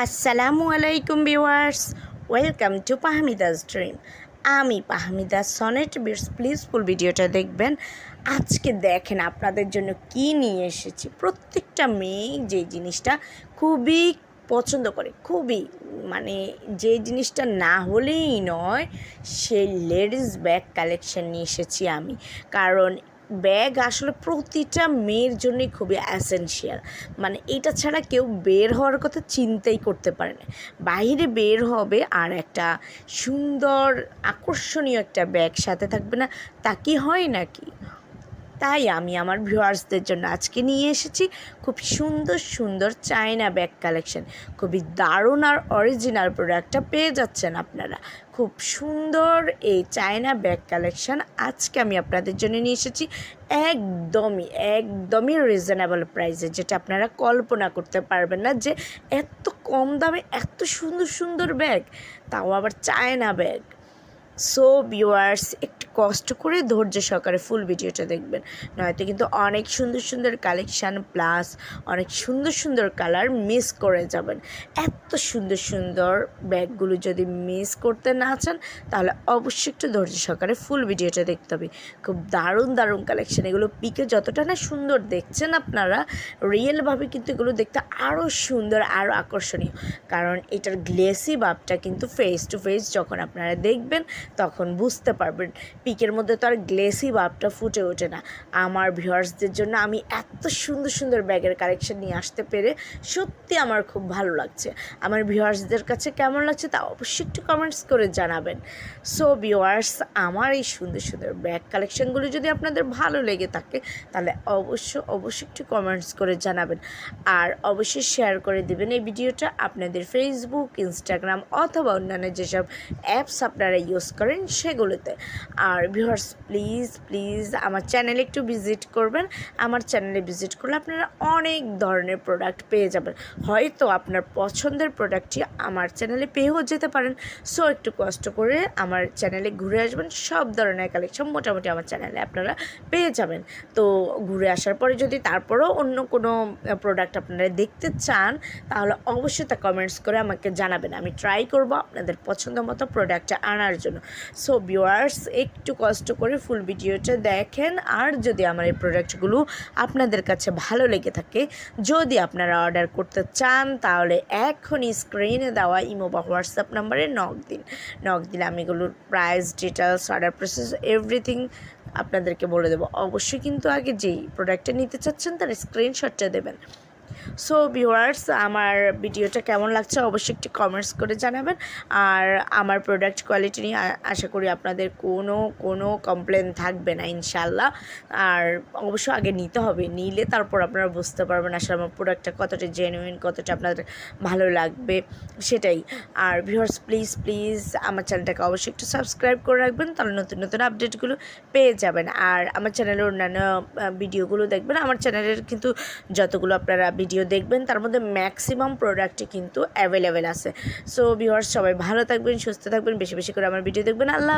আসসালামু আলাইকুম viewers, welcome to Pahmida's dream. আমি Pahmida sonnet bits please full ভিডিওটা দেখবেন। আজকে দেখেন আপনাদের জন্য কি নিয়ে এসেছি। প্রত্যেকটা মেয়ে যে জিনিসটা খুবই পছন্দ করে, খুবই মানে যে জিনিসটা না হলেই নয়, সেই লেডিস ব্যাগ কালেকশন নিয়ে এসেছি আমি। কারণ ব্যাগ আসলে প্রতিটা মেয়ের জন্যই খুবই অ্যাসেন্সিয়াল মানে এটা ছাড়া কেউ বের হওয়ার কথা চিন্তাই করতে পারে না। বাইরে বের হবে আর একটা সুন্দর আকর্ষণীয় একটা ব্যাগ সাথে থাকবে না। তা কি হয় নাকি? তাই আমি আমার ভিউয়ার্সদের জন্য আজকে নিয়ে এসেছি খুব সুন্দর সুন্দর চায়না ব্যাগ কালেকশন খুবই দারুণ আর অরিজিনাল প্রোডাক্টটা পেয়ে যাচ্ছেন আপনারা। খুব সুন্দর এই চায়না ব্যাগ কালেকশন আজকে আমি আপনাদের জন্য নিয়ে এসেছি একদমই একদমই রিজনেবল প্রাইসে যেটা আপনারা কল্পনা করতে পারবেন না যে এত কম দামে এত সুন্দর সুন্দর ব্যাগ তাও আবার চায়না ব্যাগ সো ভিউয়ার্স একটু কষ্ট করে ধৈর্য সহকারে ফুল ভিডিওটা দেখবেন। নয়তো কিন্তু অনেক সুন্দর সুন্দর কালেকশান প্লাস অনেক সুন্দর সুন্দর কালার মিস করে যাবেন। এত সুন্দর সুন্দর ব্যাগগুলো যদি মিস করতে না চান, তাহলে অবশ্যই একটু ধৈর্য সহকারে ফুল ভিডিওটা দেখতে হবে। খুব দারুণ দারুণ কালেকশান এগুলো পিকে যতটা না সুন্দর দেখছেন আপনারা রিয়েলভাবে কিন্তু এগুলো দেখতে আরও সুন্দর আরও আকর্ষণীয়। কারণ এটার গ্লেসি ভাবটা কিন্তু ফেস টু ফেস যখন আপনারা দেখবেন, তখন বুঝতে পারবেন পিকের মধ্যে তো আর গ্লেসি ভাবটা ফুটে ওঠে না। আমার ভিউয়ার্সদের জন্য আমি এত সুন্দর সুন্দর ব্যাগের কালেকশন নিয়ে আসতে পেরে সত্যি আমার খুব ভালো লাগছে। আমার ভিউয়ার্সদের কাছে কেমন লাগছে তা অবশ্যই একটু কমেন্টস করে জানাবেন। সো ভিউয়ার্স, আমার এই সুন্দর সুন্দর ব্যাগ কালেকশনগুলো যদি আপনাদের ভালো লেগে থাকে, তাহলে অবশ্য, অবশ্যই একটু কমেন্টস করে জানাবেন। আর অবশ্যই শেয়ার করে দেবেন এই ভিডিওটা আপনাদের ফেসবুক ইনস্টাগ্রাম অথবা অন্যান্য যেসব অ্যাপস আপনারা ইউজ করেন সেগুলোতে। আর ভিউয়ার্স প্লিজ প্লিজ আমার চ্যানেলে একটু ভিজিট করবেন। আমার চ্যানেলে ভিজিট করলে আপনারা অনেক ধরনের প্রোডাক্ট পেয়ে যাবেন। হয়তো আপনার পছন্দের প্রোডাক্টটি আমার চ্যানেলে পেয়েও যেতে পারেন। সো একটু কষ্ট করে আমার চ্যানেলে ঘুরে আসবেন। সব ধরনের কালেকশন মোটামুটি আমার চ্যানেলে আপনারা পেয়ে যাবেন। তো ঘুরে আসার পরে যদি তারপরেও অন্য কোনো প্রোডাক্ট আপনারা দেখতে চান, তাহলে অবশ্যই তা কমেন্টস করে আমাকে জানাবেন। আমি ট্রাই করব আপনাদের পছন্দ মতো প্রোডাক্টটা আনার জন্য। সো ভিউয়ার্স একটু কষ্ট করে ফুল ভিডিওটা দেখেন। আর যদি আমার এই প্রোডাক্টগুলো আপনাদের কাছে ভালো লেগে থাকে, যদি আপনারা অর্ডার করতে চান, তাহলে এখনই স্ক্রিনে দেওয়া ইমো বা হোয়াটসঅ্যাপ নাম্বারে নক দিন। নক দিলে আমি এগুলোর price details order process everything আপনাদেরকে বলে দেবো। অবশ্যই কিন্তু আগে যেই প্রোডাক্টটা নিতে চাচ্ছেন, তার স্ক্রিনশটটা দেবেন। সো ভিউয়ার্স আমার ভিডিওটা কেমন লাগছে অবশ্যই একটি কমেন্টস করে জানাবেন। আর আমার প্রোডাক্ট কোয়ালিটি নিয়ে আশা করি আপনাদের কোনো কোনো কমপ্লেন থাকবে না ইনশাল্লাহ আর অবশ্য আগে নিতে হবে, নিলে তারপর আপনারা বুঝতে পারবেন আসলে আমার প্রোডাক্টটা কতটা জেনুইন কতটা আপনাদের ভালো লাগবে, সেটাই। আর ভিউয়ার্স প্লিজ প্লিজ আমার চ্যানেলটাকে অবশ্যই একটু সাবস্ক্রাইব করে রাখবেন, তাহলে নতুন নতুন আপডেটগুলো পেয়ে যাবেন। আর আমার চ্যানেলের অন্যান্য ভিডিওগুলো দেখবেন। আমার চ্যানেলের কিন্তু যতগুলো আপনারা ভিডিও দেখবেন, তার মধ্যে ম্যাক্সিমাম প্রোডাক্টই কিন্তু অ্যাভেলেবেল আছে সো ভিউয়ার্স সবাই ভালো থাকবেন, সুস্থ থাকবেন, বেশি বেশি করে আমার ভিডিও দেখবেন আল্লাহ।